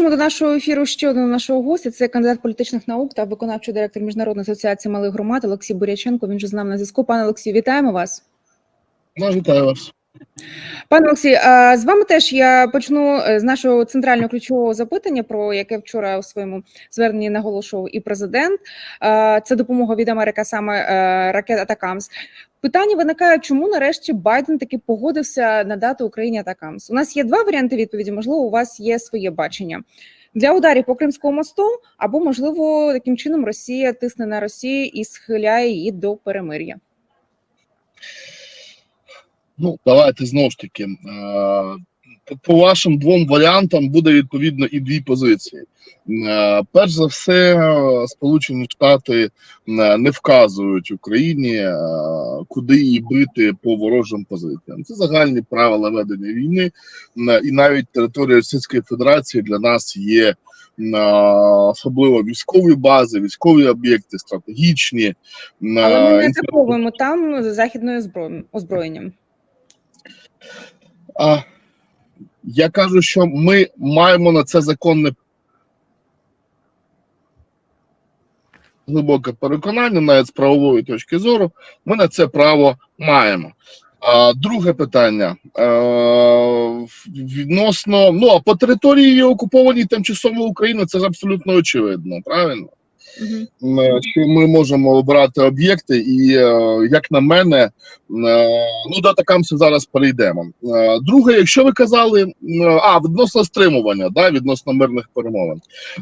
Запрошуємо до нашого ефіру ще одного нашого гостя. Це кандидат політичних наук та виконавчий директор міжнародної асоціації малих громад Олексій Буряченко. Він же з нами на зв'язку. Пане Олексію, вітаємо вас. Вітаю вас. Пане Олексій, з вами теж я почну е, з нашого центрального ключового запитання, про яке вчора у своєму зверненні наголошував і президент. Це допомога від Америки, саме е, ракет Атакамс. Питання виникає, чому нарешті Байден таки погодився надати Україні Атакамс? У нас є два варіанти відповіді. Можливо, у вас є своє бачення. Для ударів по Кримському мосту, або можливо таким чином Росія тисне на Росію і схиляє її до перемир'я. Ну, давайте знову ж таки. е, по- вашим двом варіантам буде відповідно і дві позиції. Е, Перш за все, Сполучені Штати е, не вказують Україні, куди її бити по ворожим позиціям. Це загальні правила ведення війни, і навіть територія Російської Федерації для нас є особливо військові бази, військові об'єкти, стратегічні. Але ми не атаковуємо там західною озброєнням. А, я кажу, що ми маємо на це законне глибоке переконання, навіть з правової точки зору, ми на це право маємо. А, друге питання. Е, відносно, ну а по території окупованій тимчасово України це ж абсолютно очевидно, правильно? Мгм. Що ми можемо обирати об'єкти, і е, як на мене, е, ну до Атакамсу зараз перейдемо. Е, Друге, якщо ви казали, а відносно стримування, да, відносно мирних перемовин.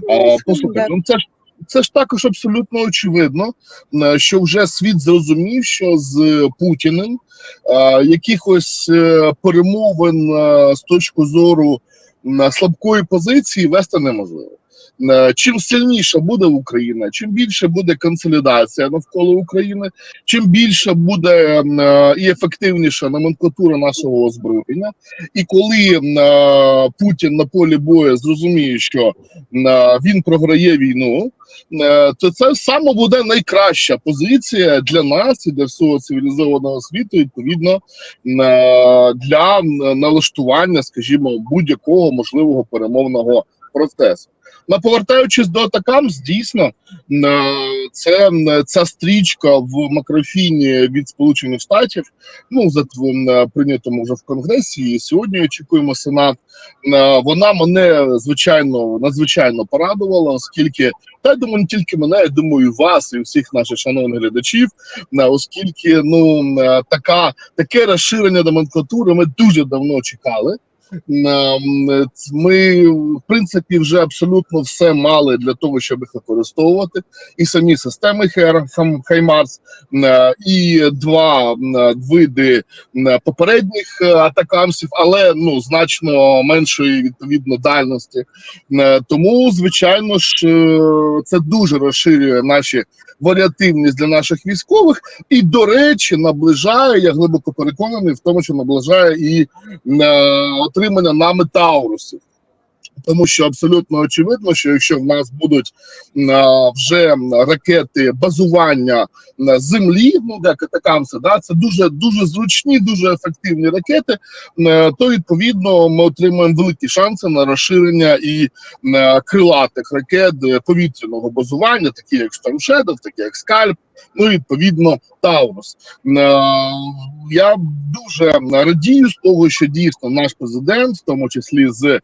Ну, Послухайте, ну це ж це ж також абсолютно очевидно, е, що вже світ зрозумів, що з Путіним е, якихось е, перемовин е, з точки зору м, слабкої позиції вести неможливо. Е, Чим сильніша буде Україна, чим більше буде консолідація навколо України, чим більше буде е, і ефективніша номенклатура нашого озброєння, і коли е, Путін на полі бою зрозуміє, що він програє війну, то це саме буде найкраща позиція для нас і для всього цивілізованого світу, відповідно для налаштування, скажімо, будь-якого можливого перемовного процесу. Ну, повертаючись до Атакамс, дійсно е, це ця стрічка в макрофіні від Сполучених Штатів, ну затв- м, прийнятому вже в Конгресі. І сьогодні очікуємо Сенат. М, Вона мене звичайно надзвичайно порадувала, оскільки та я думаю, не тільки мене, я думаю, і вас, і всіх наших шановних глядачів, оскільки ну е, така таке розширення номенклатури ми дуже давно чекали. Ми, в принципі, вже абсолютно все мали для того, щоб їх використовувати. І самі системи Хаймарс, і два види попередніх е, атакамсів, але ну значно меншої відповідно дальності. Тому, звичайно ж, е, це дуже розширює наші варіативність для наших військових, і, до речі, наближає, я глибоко переконаний в тому, що наближає і отримання нами таурусів. Тому що абсолютно очевидно, що якщо в нас будуть е, вже ракети базування землі, ну як атакамси, да, це дуже дуже зручні, дуже ефективні ракети, е, то відповідно ми отримаємо великі шанси на розширення і е, крилатих ракет е, повітряного базування, такі як Shadow, такі як Скальп, ну відповідно Таурус. Е, Я дуже радію з того, що дійсно наш президент, в тому числі з е,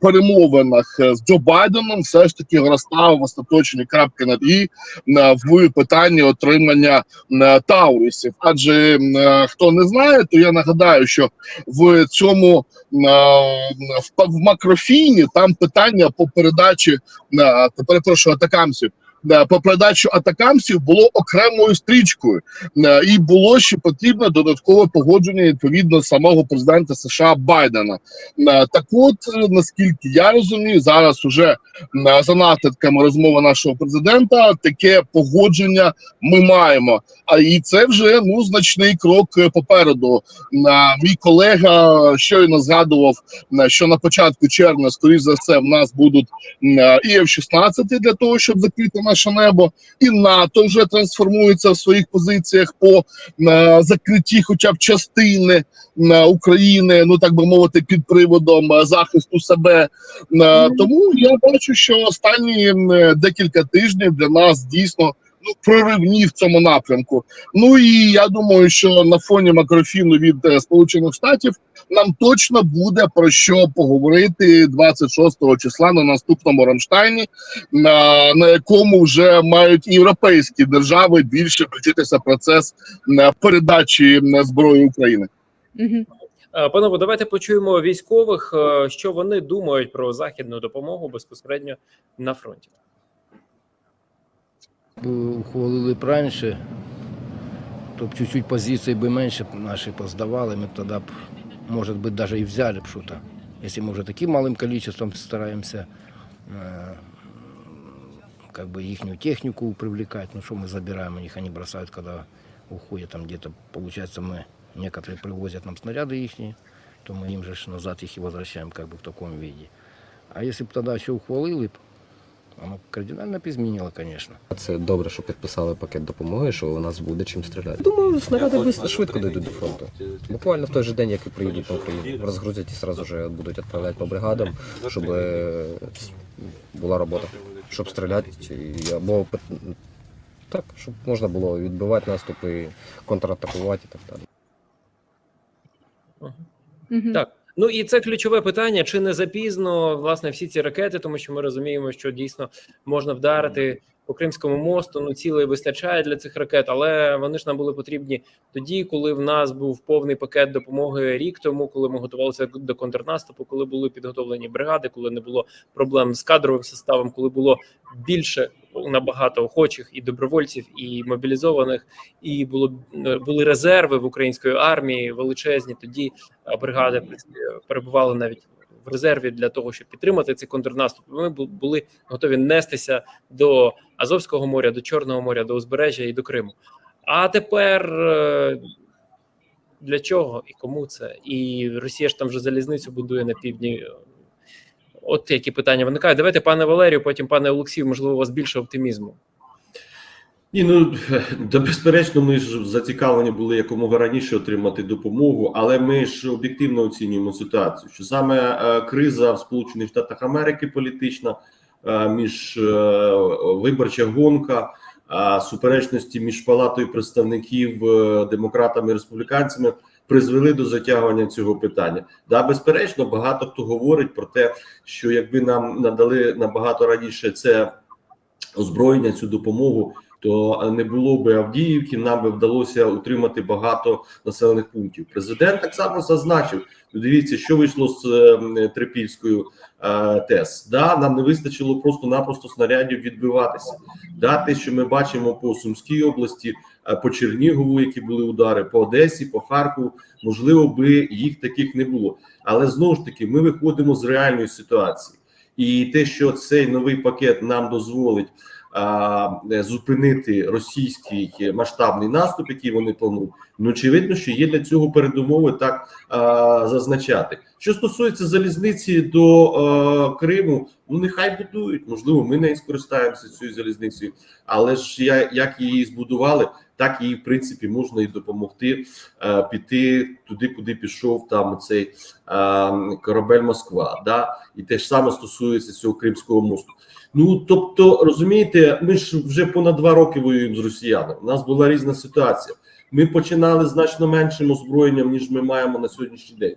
перемовинах з Джо Байденом, все ж таки розставив остаточні крапки над і е, в питанні отримання е, Таурусів. Адже е, хто не знає, то я нагадаю, що в цьому е, в, макрофіні там питання по передачі е, перепрошую атакамсів. Е, По передачу атакамсів було окремою стрічкою, Е, і було ще потрібне додаткове погодження відповідно самого президента США Байдена. Е, Так, от наскільки я розумію, зараз уже за наслідками розмови нашого президента таке погодження ми маємо. А і це вже ну значний крок е, попереду. На мій колега щойно згадував, що на початку червня, скоріш за все, в нас будуть е, і F-16 для того, щоб закрити наше небо, і НАТО вже трансформується в своїх позиціях по е, закритті, хоча б частини України, ну так би мовити, під приводом захисту себе. Тому я бачу, що останні декілька тижнів для нас дійсно проривні в цьому напрямку. Ну і я думаю, що на фоні макрофіну від е, Сполучених Штатів нам точно буде про що поговорити 26 числа на наступному Рамштайні, на, на якому вже мають європейські держави більше включитися процес е, передачі зброї України. Мгм. Е, Панове, давайте почуємо військових, що вони думають про західну допомогу безпосередньо на фронті. Б ухвалили б раніше, то б чуть-чуть позиції би менше б наші поздавали, ми б тоді б, може бути, навіть і взяли б щось. Якщо ми вже таким малим количеством стараємося э, как бы ихнюю технику привлекать, ну что мы забираем у них, они бросают, когда уходят там где-то, получается, мы, некоторые привозят нам снаряды ихние, то мы им же ж назад их и возвращаем как бы в таком виде. А если бы тогда все ухвалили, б, оно кардинально б изменило, конечно. Це добре, що підписали пакет допомоги, що у нас буде чим стріляти. Думаю, снаряди швидко, швидко дійдуть до фронту. Буквально в той же день, як і приїдуть на Україну, розгрузять і одразу ж будуть відправляти по бригадам, щоб е, була робота, щоб стріляти або так, щоб можна було відбивати наступ і контратакувати і так далі. Так. Ну і це ключове питання: чи не запізно власне всі ці ракети, тому що ми розуміємо, що дійсно можна вдарити по Кримському мосту. Ну цілей вистачає для цих ракет, але вони ж нам були потрібні тоді, коли в нас був повний пакет допомоги рік тому, коли ми готувалися до контрнаступу, коли були підготовлені бригади, коли не було проблем з кадровим составом, коли було більше набагато охочих і добровольців, і мобілізованих, і було були резерви в української армії величезні. Тоді бригади в перебували навіть в резерві для того, щоб підтримати цей контрнаступ. Ми були готові нестися до Азовського моря, до Чорного моря, до узбережжя і до Криму. А тепер е, для чого і кому це? І Росія ж там вже залізницю будує на півдні. От які питання виникають. Давайте, пане Валерію, потім пане Олексію, можливо, у вас більше оптимізму. Ні, ну да, безперечно, ми ж зацікавлені були якомога раніше отримати допомогу, але ми ж об'єктивно оцінюємо ситуацію, що саме е, криза в Сполучених Штатах Америки політична, е, між е, виборча гонка, суперечності між палатою представників демократами і республіканцями призвели до затягування цього питання. Да, безперечно, багато хто говорить про те, що якби нам надали набагато раніше це озброєння, цю допомогу то не було би Авдіївки, нам би вдалося утримати багато населених пунктів. Президент так само зазначив. ну, Дивіться, що вийшло з е, Трипільською е, ТЕС. Да, нам не вистачило просто-напросто снарядів відбиватися. Да, те, що ми бачимо по Сумській області, е, по Чернігову, які були удари, по Одесі, по Харкову, можливо, би їх таких не було. Але знову ж таки, ми виходимо з реальної ситуації, і те, що цей новий пакет нам дозволить зупинити російський масштабний наступ, який вони планують. Ну очевидно, що є для цього передумови так зазначати. Що стосується залізниці до а, Криму, ну нехай будують. Можливо, ми не скористаємося цією залізницею, але ж я як її збудували, так їй в принципі можна і допомогти а, піти туди, куди пішов там цей а, корабель Москва. Да, і те ж саме стосується цього Кримського мосту. Ну тобто, розумієте, ми ж вже понад два роки воюємо з росіянами. У нас була різна ситуація. Ми починали значно меншим озброєнням, ніж ми маємо на сьогоднішній день.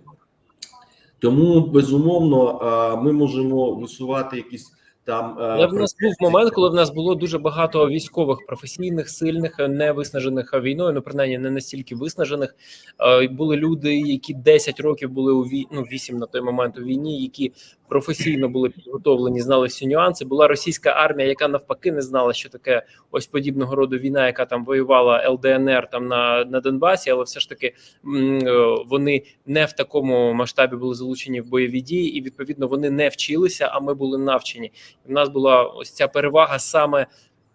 Тому безумовно ми можемо висувати якісь там. Але в нас був момент, коли в нас було дуже багато військових професійних, сильних, не виснажених війною. Ну принаймні не настільки виснажених. Були люди, які 10 років були у вій... ну 8 на той момент у війні, які професійно були підготовлені, знали всі нюанси. Була російська армія, яка навпаки не знала, що таке ось подібного роду війна, яка там воювала ЛДНР там на, на Донбасі, але все ж таки е, вони не в такому масштабі були залучені в бойові дії, і відповідно вони не вчилися. А ми були навчені. У нас була ось ця перевага саме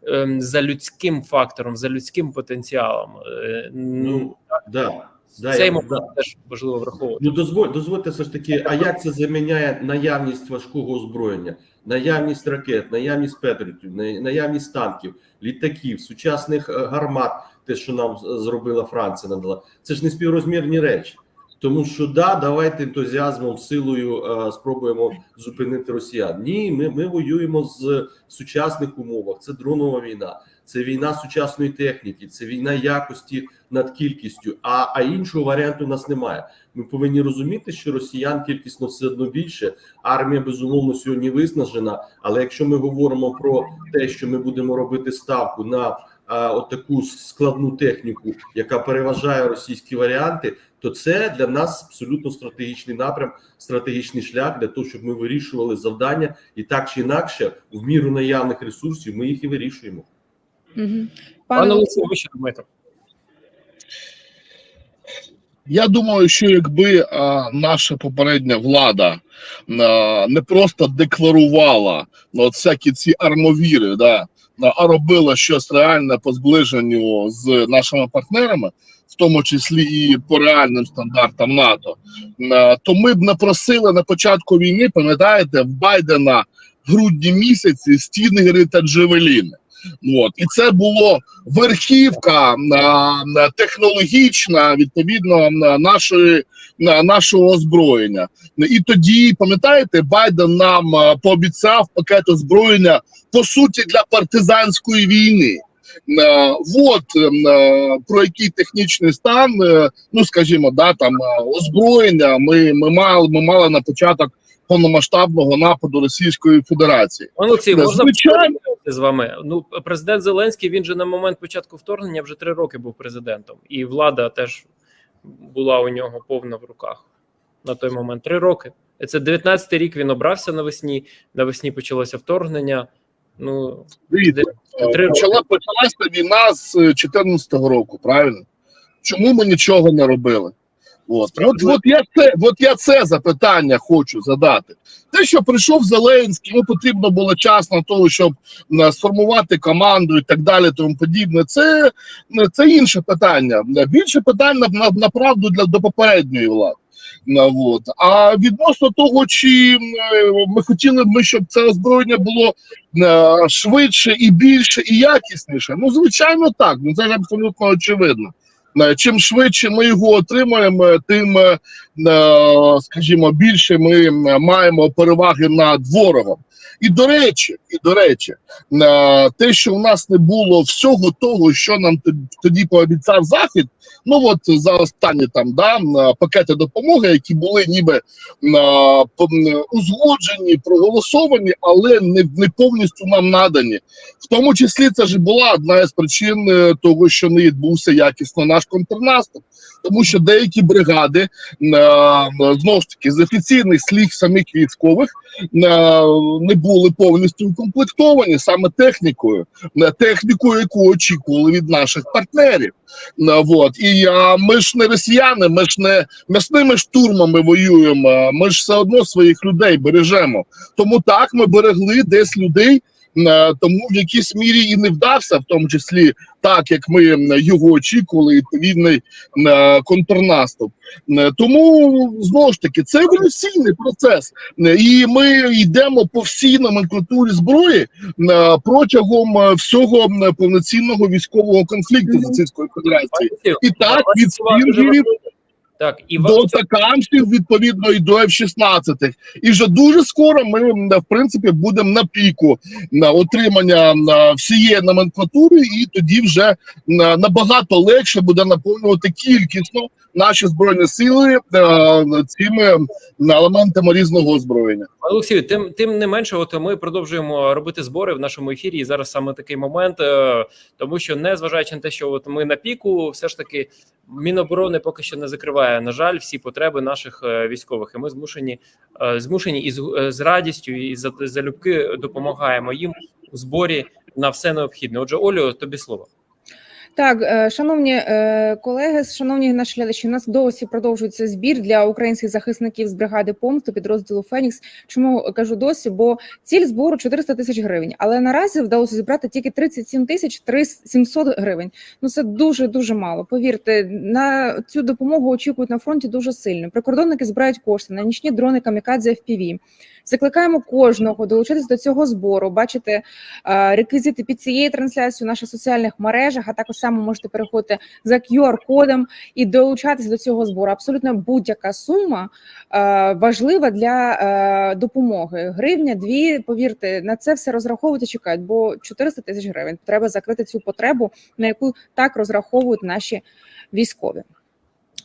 ем, за людським фактором, за людським потенціалом. Е, Ну, да, да, цей я- момент да. теж важливо враховувати. Ну, дозволь, дозвольте все ж таки, а як це заміняє наявність важкого озброєння, наявність ракет, наявність петрітів, наявність танків, літаків, сучасних е, гармат, те, що нам зробила Франція, надала. Це ж не співрозмірні речі. Тому що да, давайте ентузіазмом, силою е, спробуємо зупинити росіян. Ні, ми, ми воюємо з сучасних умовах. Це дронова війна, це війна сучасної техніки, це війна якості над кількістю. А, а іншого варіанту у нас немає. Ми повинні розуміти, що росіян кількісно все одно більше. Армія безумовно сьогодні виснажена. Але якщо ми говоримо про те, що ми будемо робити ставку на а, от таку складну техніку, яка переважає російські варіанти, то це для нас абсолютно стратегічний напрям, стратегічний шлях для того, щоб ми вирішували завдання і так чи інакше, в міру наявних ресурсів, ми їх і вирішуємо. Мгм. Пане Пане Олексію, ви що думаєте? Я думаю, що якби а, наша попередня влада а, не просто декларувала ну, от всякі ці армовіри, да, а робила щось реальне по зближенню з нашими партнерами, в тому числі і по реальним стандартам НАТО, а, то ми б не просили на початку війни, пам'ятаєте, в Байдена в грудні місяці стінгери та джевеліни. От. І це було верхівка технологічна, відповідно, на нашої на нашого озброєння. І тоді, пам'ятаєте, Байден нам пообіцяв пакет озброєння по суті для партизанської війни. Вот е, про який технічний стан, е, ну скажімо, да там озброєння. Ми, ми мали ми мали на початок повномасштабного нападу Російської Федерації. Пане Олексію, можна звичайно. Погодитися з вами? Ну, президент Зеленський він же на момент початку вторгнення вже три роки був президентом, і влада теж була у нього повна в руках на той момент. Три роки. Це 19-й рік він обрався навесні. Навесні почалося вторгнення. Ну Дивіться, е, Три роки. почала почалася війна з 2014 року, правильно? Чому ми нічого не робили? От, от, от, я це, от я це запитання хочу задати. Те, що прийшов Зеленський, йому потрібно було час на того, щоб е, сформувати команду і так далі, тому подібне. Це, е, це інше питання. Більше питання на, направду для до попередньої влади. Ну, от. А відносно того, чи е, ми хотіли б щоб це озброєння було е, швидше і більше і якісніше. Ну, звичайно, так. Ну це ж абсолютно очевидно. Е, Чим швидше ми його отримаємо, тим, е, е, скажімо, більше ми маємо переваги над ворогом. І до речі, і до речі, е, те, що в нас не було всього того, що нам тоді пообіцяв захід. Ну от за останні там да е, пакети допомоги, які були ніби е, узгоджені, проголосовані, але не, не повністю нам надані. В тому числі це ж була одна із причин того, що не відбувся якісно наш контрнаступ, тому що деякі бригади е, знову ж таки з офіційних слів самих військових е, не були повністю укомплектовані саме технікою, е, технікою, яку очікували від наших партнерів. Вот. І а, ми ж не росіяни, ми ж не м'ясними штурмами воюємо, ми ж все одно своїх людей бережемо. Тому так ми берегли десь людей, тому в якійсь мірі і не вдався, в тому числі так, як ми його очікували, відповідний е, контрнаступ. Е, Тому знову ж таки це еволюційний процес, Е, і ми йдемо по всій номенклатурі зброї е, протягом е, всього повноцінного військового конфлікту з. Російською Федерацією. І так від важливі. Так, і до вам відповідно, і до F-16. І вже дуже скоро ми, в принципі, будемо на піку на отримання на всієї номенклатури, і тоді вже на, набагато легше буде наповнювати кількісно наші збройні сили е, цими елементами різного озброєння. Олексію, тим тим не менше, от ми продовжуємо робити збори в нашому ефірі. І зараз саме такий момент, е, тому що не зважаючи на те, що от ми на піку, все ж таки Міноборони поки що не закриває, на жаль, всі потреби наших е, військових, і ми змушені е, змушені і е, з радістю і за залюбки допомагаємо їм у зборі на все необхідне. Отже, Олю, тобі слово. Так, е, шановні е, колеги, шановні наші глядачі, у нас досі продовжується збір для українських захисників з бригади помсту підрозділу Фенікс. Чому кажу досі? Бо ціль збору 400 тисяч гривень, але наразі вдалося зібрати тільки 37 тисяч 700 гривень. Ну це дуже дуже мало. Повірте, на цю допомогу очікують на фронті дуже сильно. Прикордонники збирають кошти на нічні дрони камікадзе FPV. Закликаємо кожного долучитись до цього збору. Бачите е, реквізити під цією трансляцією в наших соціальних мережах, а також саме можете переходити за QR-кодом і долучатися до цього збору. Абсолютно будь-яка сума е, важлива для е, допомоги. Гривня, дві. Повірте, на це все розраховувати чекають, бо 400 тисяч гривень треба закрити цю потребу, на яку так розраховують наші військові.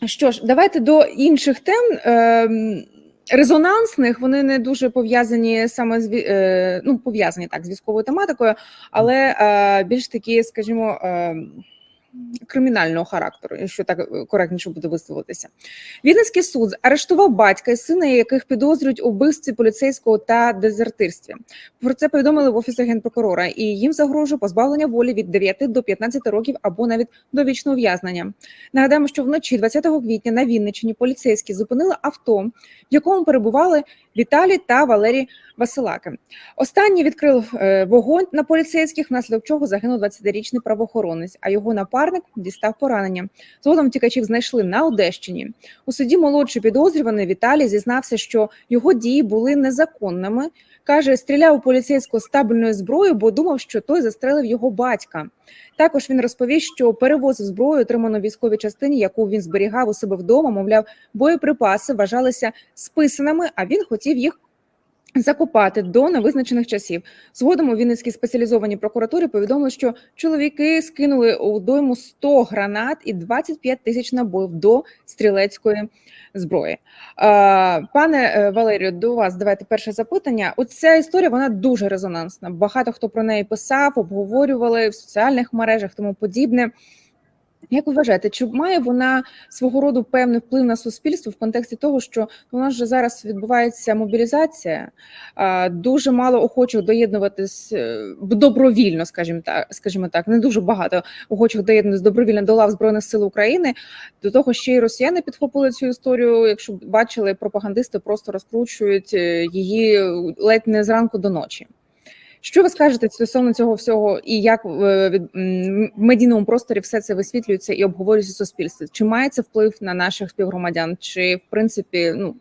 Що ж, давайте до інших тем. Ем, Резонансних вони не дуже пов'язані саме з е, ну пов'язані так з військовою тематикою, але е, більш такі, скажімо, е, кримінального характеру, якщо так е, коректніше буде висловитися. Вінницький суд арештував батька і сина, яких підозрюють у вбивстві поліцейського та дезертирстві. Про це повідомили в офісі генпрокурора, і їм загрожує позбавлення волі від 9 до 15 років або навіть до вічного ув'язнення. Нагадаємо, що вночі 20 квітня на Вінниччині поліцейські зупинили авто, в якому перебували Віталій та Валерій Василаки. Останній відкрив е, вогонь на поліцейських, внаслідок чого загинув 20-річний правоохоронець, а його напарник дістав поранення. Згодом втікачів знайшли на Одещині. У суді молодший підозрюваний Віталій зізнався, що його дії були незаконними. Каже, стріляв у поліцейську з табельною зброєю, бо думав, що той застрелив його батька. Також він розповів, що перевозив зброю, отриману військовій частині, яку він зберігав у себе вдома. Мовляв, боєприпаси вважалися списаними, а він хотів їх закопати до невизначених часів. Згодом у Вінницькій спеціалізованій прокуратурі повідомили, що чоловіки скинули у дойму 100 гранат і 25 тисяч набоїв до стрілецької зброї. Пане е, Валерію, до вас давайте перше запитання. Оця історія вона дуже резонансна. Багато хто про неї писав, обговорювали в соціальних мережах, тому подібне. Як вважаєте, чи має вона свого роду певний вплив на суспільство в контексті того, що у нас же зараз відбувається мобілізація, дуже мало охочих доєднуватись е, добровільно, скажімо так, скажімо так, не дуже багато охочих доєднуватись добровільно до лав збройних сил України. До того ще й росіяни підхопили цю історію. Якщо бачили, пропагандисти просто розкручують е, її ледь не зранку до ночі. Що ви скажете стосовно цього всього, і як е, в медійному просторі все це висвітлюється і обговорюється в суспільстві? Чи має це вплив на наших співгромадян? Чи в принципі, ну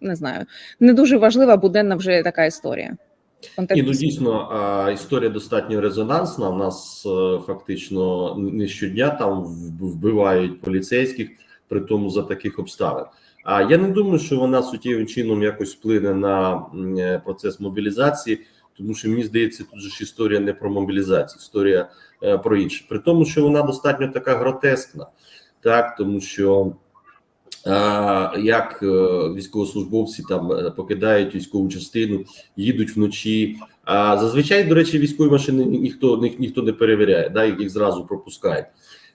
не знаю, не дуже важлива буденна вже така історія? В І ну дійсно історія достатньо резонансна. У нас е, фактично не щодня там вбивають поліцейських, при тому за таких обставин. А я не думаю, що вона суттєвим чином якось вплине на е, процес мобілізації, тому що мені здається, тут же ж історія не про мобілізацію, історія е, про інше. При тому, що вона достатньо така гротескна, так тому що. А, як е, військовослужбовці там е, покидають військову частину, їдуть вночі. А зазвичай, до речі, військові машини ні- ніхто ні, ніхто не перевіряє, да, їх зразу пропускають.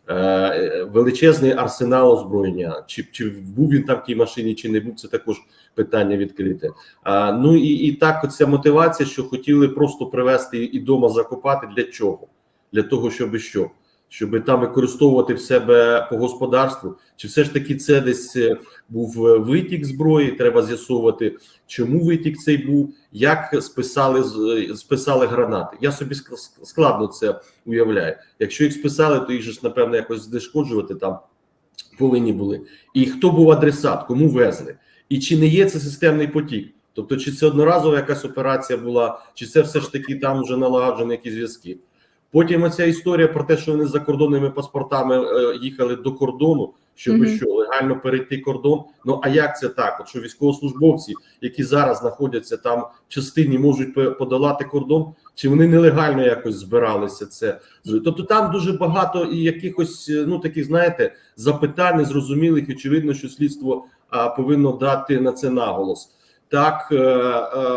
Е, е, величезний арсенал озброєння. Чи, чи був він там в тій машині, чи не був, це також питання відкрите. А, ну і, і так, оця мотивація, що хотіли просто привезти і дома закопати. Для чого? Для того, щоб що? Щоб там використовувати в себе по господарству, чи все ж таки це десь е, був е, витік зброї? Треба з'ясовувати, чому витік цей був, як списали е, списали гранати. Я собі ск- складно це уявляю. Якщо їх списали, то їх ж напевно якось знешкоджувати там повинні були. І хто був адресат, кому везли, і чи не є це системний потік? Тобто, чи це одноразова якась операція була, чи це все ж таки там вже налагоджені якісь зв'язки? Потім оця історія про те, що вони з закордонними паспортами е, їхали до кордону, щоб Мгм. що легально перейти кордон. Ну а як це так? От що військовослужбовці, які зараз знаходяться там в частині, можуть подолати кордон, чи вони нелегально якось збиралися це? Тобто там дуже багато і якихось е, ну таких, знаєте, запитань незрозумілих. Очевидно, що слідство а, повинно дати на це наголос. Так е, е,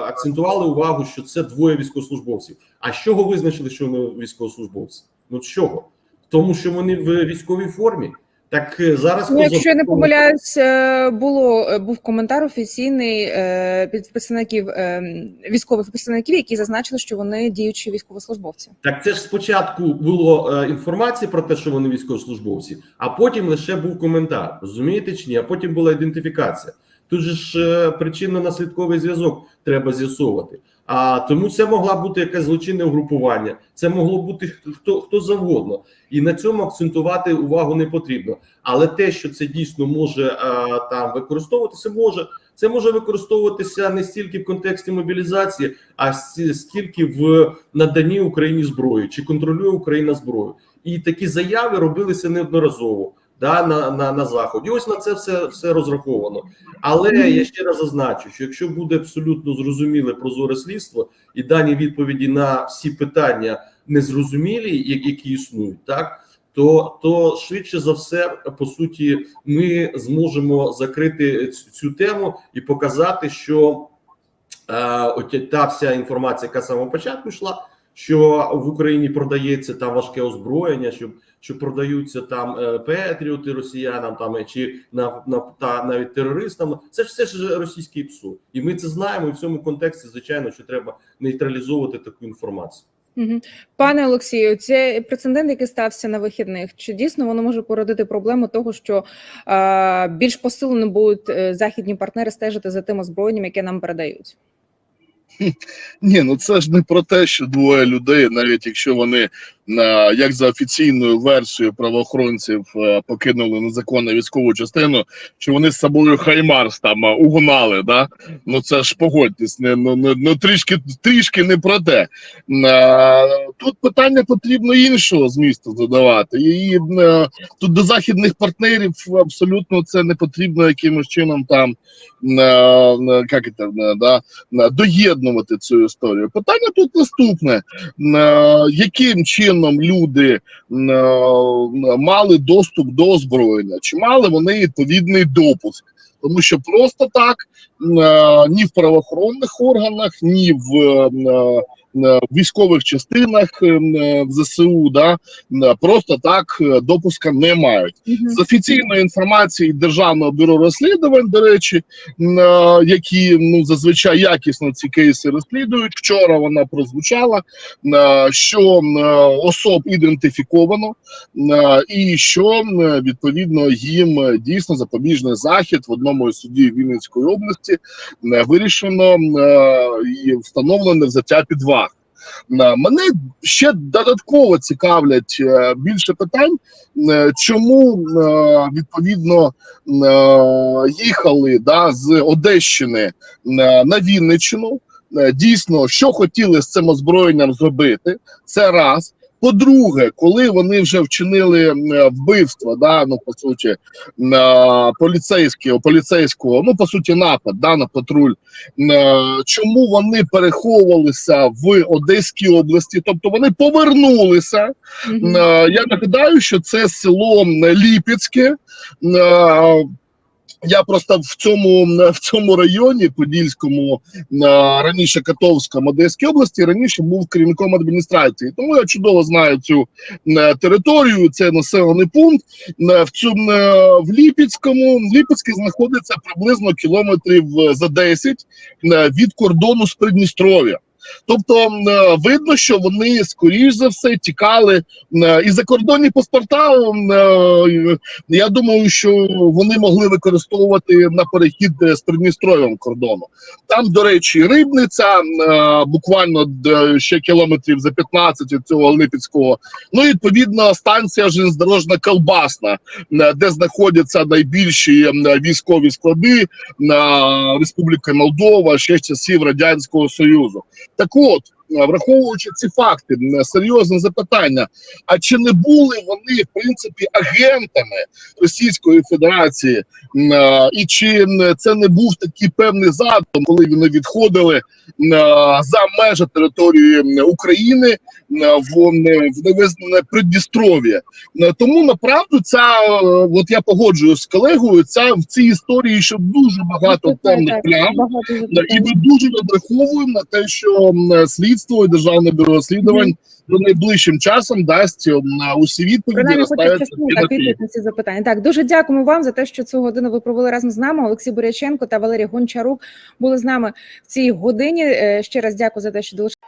акцентували увагу, що це двоє військовослужбовців. А з чого визначили, що вони військовослужбовці? Ну з чого? Тому що вони в військовій формі. Так е, зараз Ну, якщо я не помиляюсь, було був коментар офіційний від представників військових представників, які зазначили, що вони діючі військовослужбовці. Так це ж спочатку було інформація про те, що вони військовослужбовці, а потім лише був коментар. Розумієте чи ні? А потім була ідентифікація. Тут же ж е, причинно-наслідковий зв'язок треба з'ясовувати. А тому це могла бути якесь злочинне угрупування, це могло бути хто хто завгодно, і на цьому акцентувати увагу не потрібно. Але те, що це дійсно може е, там використовуватися, може це може використовуватися не стільки в контексті мобілізації, а стільки в наданні Україні зброї, чи контролює Україна зброю. І такі заяви робилися неодноразово да, на, на, на заході. Ось на це все, все розраховано. Але я ще раз зазначу, що якщо буде абсолютно зрозуміле прозоре слідство і дані відповіді на всі питання незрозумілі, які існують, так. То, то швидше за все, по суті, ми зможемо закрити цю, тему і показати, що е, от та вся інформація, яка з самого початку йшла, що в Україні продається там важке озброєння, що, що продаються там е, петріоти росіянам, там е, чи на, на та навіть терористам. Це ж все ж російський ПСУ, і ми це знаємо. І в цьому контексті, звичайно, що треба нейтралізовувати таку інформацію. Пане Олексію, цей прецедент, який стався на вихідних, чи дійсно воно може породити проблему того, що е, більш посилено будуть е, західні партнери стежити за тим озброєнням, яке нам передають? Ні, ну це ж не про те, що двоє людей, навіть якщо вони як за офіційною версією правоохоронців е, покинули незаконну військову частину, що вони з собою Хаймарс там е, угнали, да? Ну це ж погодьтесь, не ну, ну, ну трішки трішки не про те. Е, Тут питання потрібно іншого змісту задавати. І тут до західних партнерів абсолютно це не потрібно якимось чином там як це, да, доєднувати цю історію. Питання тут наступне: яким чином люди е, мали доступ до озброєння? Чи мали вони відповідний допуск? Тому що просто так е, ні в правоохоронних органах, ні в е, е, військових частинах е, е, в ЗСУ, да, просто так допуска не мають. З офіційної інформації Державного бюро розслідувань, до речі, які ну зазвичай якісно ці кейси розслідують. Вчора вона прозвучала, що особ ідентифіковано, і що відповідно їм дійсно запобіжний захід в одному із судів Вінницької області е, вирішено і встановлене взяття під варту. Е, Мене ще додатково цікавлять е, більше питань, е, чому відповідно їхали да, з Одещини на Вінниччину. Дійсно, що хотіли з цим озброєнням зробити, це раз. По-друге, коли вони вже вчинили вбивство, да, ну по суті, поліцейського, поліцейського, ну по суті, напад да, на патруль. Чому вони переховувалися в Одеській області? Тобто вони повернулися Мгм. Е, Я нагадаю, що це село Ліпецьке. Я просто в цьому в цьому районі Подільському раніше Катовському Одеській області раніше був керівником адміністрації. Тому я чудово знаю цю е, територію. Це населений пункт. Е, В цьому е, в Ліпецькому Ліпецький знаходиться приблизно кілометрів за 10 е, від кордону з Придністров'я. Тобто е, видно, що вони скоріш за все тікали е, і закордонні паспорта. е, Я думаю, що вони могли використовувати на перехід з Придністров'ям кордону. Там, до речі, рибниця, буквально ще кілометрів за 15 від цього Липецького. Ну і відповідно станція железнодорожна колбасна, де знаходяться найбільші військові склади е, Республіки Молдова ще часів Радянського Союзу. Так от, враховуючи ці факти, серйозне запитання: а чи не були вони в принципі агентами Російської Федерації? Е, І чи це не був такий певний задум, коли вони відходили е, за межі території України в, невизнане Придністров'я? Е, Тому направду ця, е, от я погоджуюсь з колегою, ця в цій історії ще дуже багато темних плям. І ми дуже розраховуємо на те, що слід слідство і державне бюро розслідувань до найближчим часом дасть на усі відповіді на ці запитання. Так, дуже дякуємо вам за те, що цю годину ви провели разом з нами. Олексій Буряченко та Валерій Гончарук були з нами в цій годині. Е, Ще раз дякую за те, що долучилися